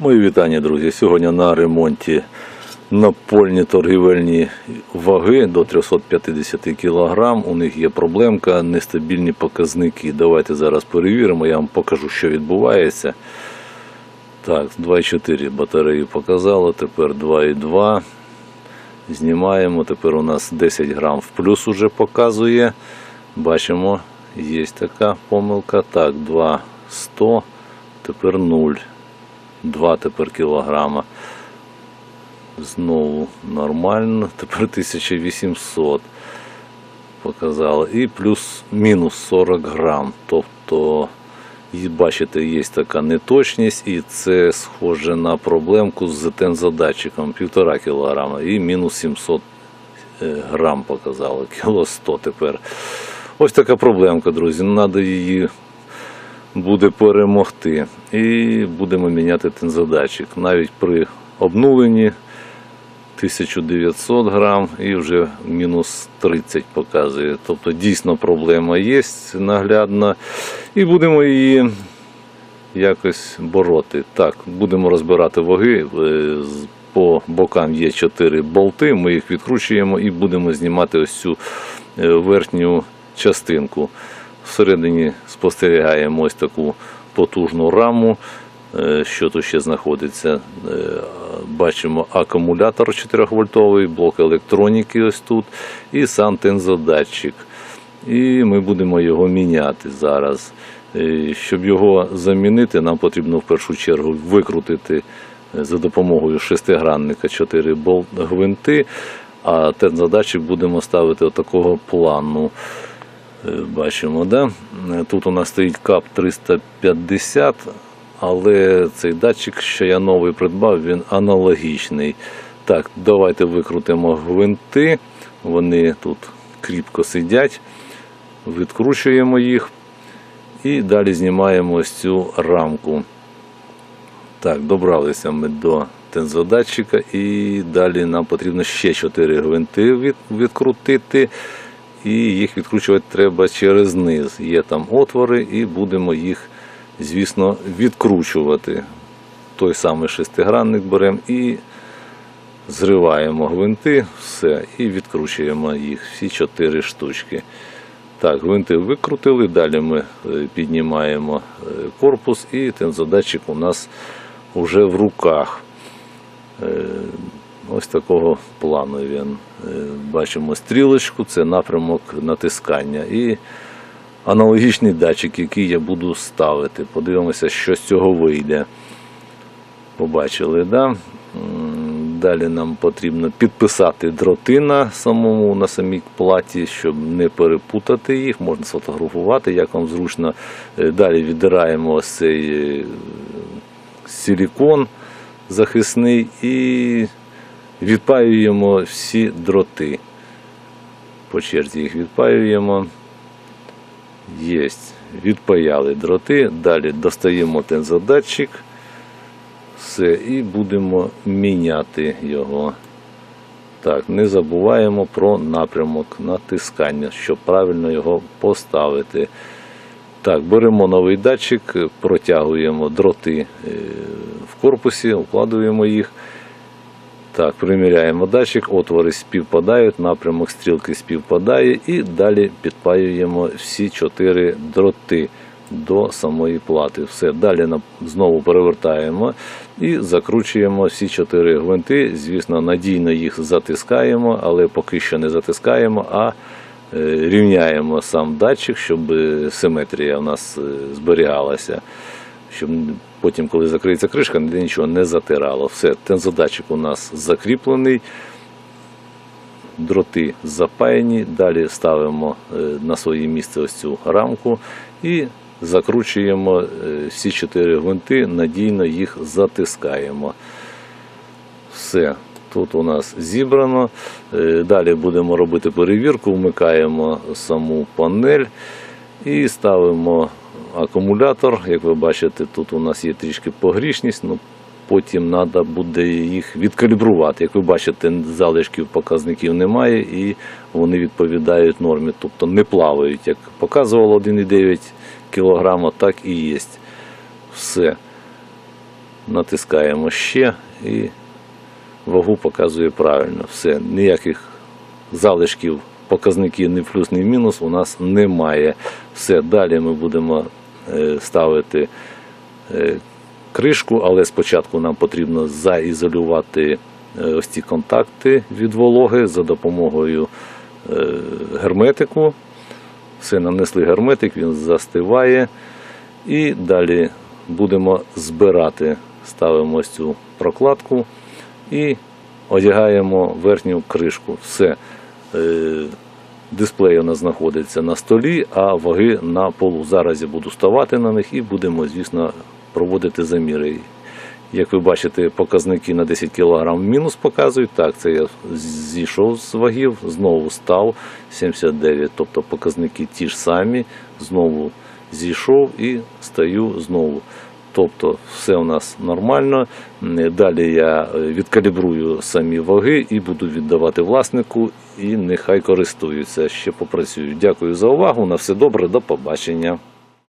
Мої вітання, друзі. Сьогодні на ремонті напольні торгівельні ваги до 350 кг. У них є проблемка, нестабільні показники. Давайте зараз перевіримо, я вам покажу, що відбувається. Так, 2,4 батареї показало, тепер 2,2. Знімаємо. Тепер у нас 10 грам в плюс уже показує. Бачимо, є така помилка. Так, 2,100, тепер 0. 2 тепер кілограма. Знову нормально. Тепер 1800 показало. І плюс мінус 40 грам. Тобто, бачите, є така неточність, і це схоже на проблемку з тензодатчиком 1,5 кілограма і мінус 700 е, грам показало. Кіло 100 тепер. Ось така проблемка, друзі. Треба її буде перемогти. І будемо міняти тензодатчик. Навіть при обнуленні 1900 грам і вже мінус 30 показує. Тобто дійсно проблема є наглядна. І будемо її якось бороти. Так, будемо розбирати ваги. Е, По бокам є 4 болти, ми їх відкручуємо і будемо знімати ось цю е, верхню частинку. Всередині спостерігаємо ось таку потужну раму. Е, Що тут ще знаходиться? Е, Бачимо акумулятор 4-вольтовий, блок електроніки ось тут і сам тензодатчик. І ми будемо його міняти зараз. Е, Щоб його замінити, нам потрібно в першу чергу викрутити за допомогою шестигранника 4 гвинти, а тензодатчик будемо ставити отакого плану. Е, Бачимо, да? Е, тут у нас стоїть КАП 350, але цей датчик, що я новий придбав, він аналогічний. Так, давайте викрутимо гвинти. Вони тут кріпко сидять, відкручуємо їх і далі знімаємо ось цю рамку. Так, добралися ми до тензодатчика і далі нам потрібно ще 4 гвинти від, відкрутити. І їх відкручувати треба через низ. Є там отвори, і будемо їх, звісно, відкручувати. Той самий шестигранник беремо і зриваємо гвинти, все, і відкручуємо їх, всі чотири штучки. Так, гвинти викрутили, далі ми е, піднімаємо е, корпус і тензодатчик у нас вже в руках. Ось такого плану він. Е, Бачимо стрілочку, це напрямок натискання. І аналогічний датчик, який я буду ставити. Подивимося, що з цього вийде. Побачили, да? Далі нам потрібно підписати дроти на самому на самій платі, щоб не перепутати їх. Можна сфотографувати, як вам зручно. Е, Далі віддираємо ось цей е, силікон захисний і відпаюємо всі дроти. По черзі їх відпаюємо. Єсть. Відпаяли дроти. Далі достаємо тензодатчик. Все, і будемо міняти його. Так, не забуваємо про напрямок натискання, щоб правильно його поставити. Так, беремо новий датчик, протягуємо дроти е, в корпусі, укладуємо їх. Так, приміряємо датчик, отвори співпадають, напрямок стрілки співпадає і далі підпаюємо всі чотири дроти до самої плати. Все, далі знову перевертаємо і закручуємо всі чотири гвинти. Звісно, надійно їх затискаємо, але поки що не затискаємо, а е, рівняємо сам датчик, щоб симетрія у нас е, зберігалася щоб потім, коли закриється кришка, ніде нічого не затирало. Все, тензодатчик у нас закріплений, дроти запаяні. Далі ставимо е, на своє місце ось цю рамку і закручуємо е, всі чотири гвинти, надійно їх затискаємо. Все. Тут у нас зібрано. Е, Далі будемо робити перевірку, вмикаємо саму панель і ставимо акумулятор. Як ви бачите, тут у нас є трішки погрішність, ну потім треба буде їх відкалібрувати. Як ви бачите, залишків показників немає і вони відповідають нормі, тобто не плавають. Як показувало 1,9 кг, так і є. Все. Натискаємо ще і вагу показує правильно. Все, ніяких залишків, показників ні плюс, ні мінус у нас немає. Все, далі ми будемо ставити е, кришку, але спочатку нам потрібно заізолювати е, ось ці контакти від вологи за допомогою е, герметику. Все, нанесли герметик, він застиває. І далі будемо збирати. Ставимо ось цю прокладку і одягаємо верхню кришку. Все. Дисплей у нас знаходиться на столі, а ваги на полу. Зараз я буду ставати на них і будемо, звісно, проводити заміри. Як ви бачите, показники на 10 кг мінус показують. Так, це я зійшов з вагів, знову став 79, тобто показники ті ж самі, знову зійшов і стаю знову. Тобто все у нас нормально. Далі я е, відкалібрую самі ваги і буду віддавати власнику, і нехай користуються, ще попрацюють. Дякую за увагу. На все добре, до побачення.